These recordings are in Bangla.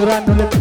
জোরান হলে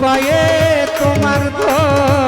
পায়ে তোমার ধরি